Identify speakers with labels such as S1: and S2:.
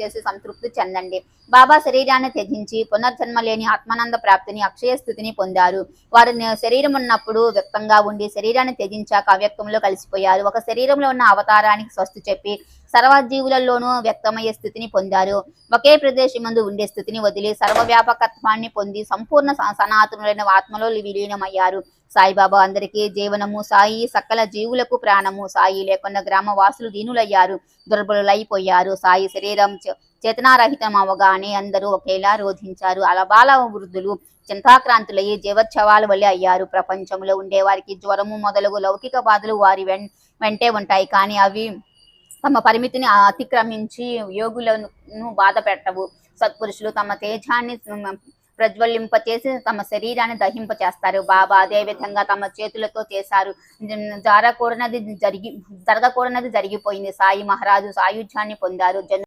S1: చేసి సంతృప్తి చెందండి. బాబా శరీరాన్ని త్యజించి పునర్జన్మ లేని ఆత్మానంద ప్రాప్తిని అక్షయ స్థితిని పొందారు. వారు శరీరం ఉన్నప్పుడు వ్యక్తంగా ఉండి శరీరాన్ని త్యజించాక అవ్యక్తంలో కలిసిపోయారు. ఒక శరీరంలో ఉన్న అవతారానికి స్వస్తి చెప్పి సర్వజీవులలోనూ వ్యక్తమయ్యే స్థితిని పొందారు. ఒకే ప్రదేశం ముందు ఉండే స్థితిని వదిలి సర్వవ్యాపకత్వాన్ని పొంది సంపూర్ణ స- సనాతనులైన ఆత్మలో విలీనమయ్యారు. సాయిబాబా అందరికీ జీవనము సాయి సకల జీవులకు ప్రాణము సాయి లేకుండా గ్రామ వాసులు దీనులయ్యారు దుర్బలులైపోయారు. సాయి శరీరం చేతనారహితం అవగానే అందరూ ఒకేలా రోధించారు. అలబాల వృద్ధులు చింతాక్రాంతులయ్యి జీవోత్సవాల వల్లే అయ్యారు. ప్రపంచంలో ఉండే వారికి జ్వరము మొదలగు లౌకిక బాధలు వారి వెన్ వెంటే ఉంటాయి. కానీ అవి తమ పరిమితిని అతిక్రమించి యోగులను బాధ పెట్టవు. సత్పురుషులు తమ తేజాన్ని ప్రజ్వలింప చేసి తమ శరీరాన్ని దహింప చేస్తారు బాబా అదే విధంగా తమ చేతులతో చేశారు. జరగకూడనది జరిగి జరగకూడనది జరిగిపోయింది. సాయి మహారాజు సాయుధ్యాన్ని పొందారు.